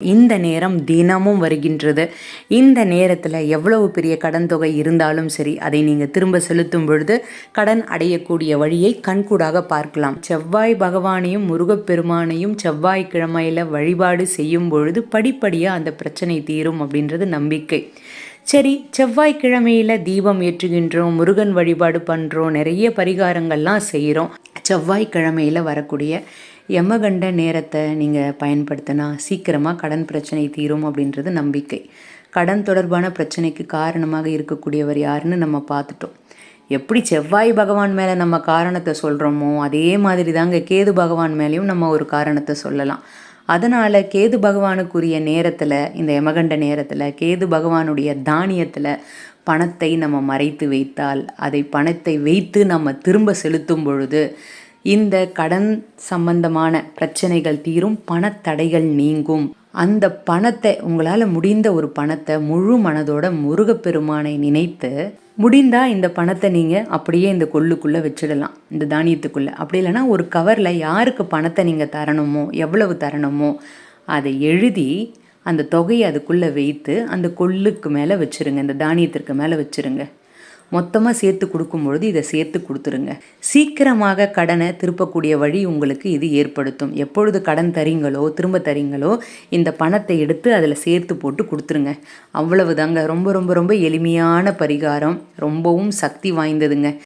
இந்த நேரம் தினமும் வருகின்றது. இந்த நேரத்தில் எவ்வளவு பெரிய கடன் தொகை இருந்தாலும் சரி அதை நீங்கள் திரும்ப செலுத்தும் பொழுது கடன் அடையக்கூடிய வழியை கண்கூடாக பார்க்கலாம். செவ்வாய் பகவானையும் முருகப்பெருமானையும் செவ்வாய்க்கிழமையில் வழிபாடு செய்யும் பொழுது படிப்படியாக அந்த பிரச்சனை தீரும் அப்படின்றது நம்பிக்கை. சரி செவ்வாய்க்கிழமையில் தீபம் ஏற்றுகின்றோம் முருகன் வழிபாடு பண்ணுறோம் நிறைய பரிகாரங்கள்லாம் செய்கிறோம் செவ்வாய்க்கிழமையில் வரக்கூடிய யமகண்ட நேரத்தை நீங்கள் பயன்படுத்தினா சீக்கிரமாக கடன் பிரச்சனை தீரும் அப்படின்றது நம்பிக்கை. கடன் தொடர்பான பிரச்சனைக்கு காரணமாக இருக்கக்கூடியவர் யாருன்னு நம்ம பார்த்துட்டோம். எப்படி செவ்வாய் பகவான் மேலே நம்ம காரணத்தை சொல்கிறோமோ அதே மாதிரி தாங்க கேது பகவான் மேலேயும் நம்ம ஒரு காரணத்தை சொல்லலாம். அதனால் கேது பகவானுக்குரிய நேரத்தில் இந்த யமகண்ட நேரத்தில் கேது பகவானுடைய தானியத்தில் பணத்தை நம்ம மறைத்து வைத்தால் அதை பணத்தை வைத்து நம்ம திரும்ப செலுத்தும் பொழுது இந்த கடன் சம்பந்தமான பிரச்சனைகள் தீரும் பணத்தடைகள் நீங்கும். அந்த பணத்தை உங்களால் முடிந்த ஒரு பணத்தை முழு மனதோட முருகப்பெருமானை நினைத்து முடிந்தா இந்த பணத்தை நீங்கள் அப்படியே இந்த கொள்ளுக்குள்ளே வச்சிடலாம் இந்த தானியத்துக்குள்ளே. அப்படி இல்லைன்னா ஒரு கவரில் யாருக்கு பணத்தை நீங்கள் தரணுமோ எவ்வளவு தரணுமோ அதை எழுதி அந்த தொகையை அதுக்குள்ளே வைத்து அந்த கொள்ளுக்கு மேலே வச்சுருங்க இந்த தானியத்திற்கு மேலே வச்சுருங்க. மொத்தமாக சேர்த்து கொடுக்கும்பொழுது இதை சேர்த்து கொடுத்துருங்க. சீக்கிரமாக கடனை திருப்பக்கூடிய வழி உங்களுக்கு இது ஏற்படுத்தும். எப்பொழுது கடன் தரீங்களோ திரும்ப தரீங்களோ இந்த பணத்தை எடுத்து அதில் சேர்த்து போட்டு கொடுத்துருங்க. அவ்வளவு தாங்க ரொம்ப ரொம்ப ரொம்ப எளிமையான பரிகாரம். ரொம்பவும் சக்தி வாய்ந்ததுங்க.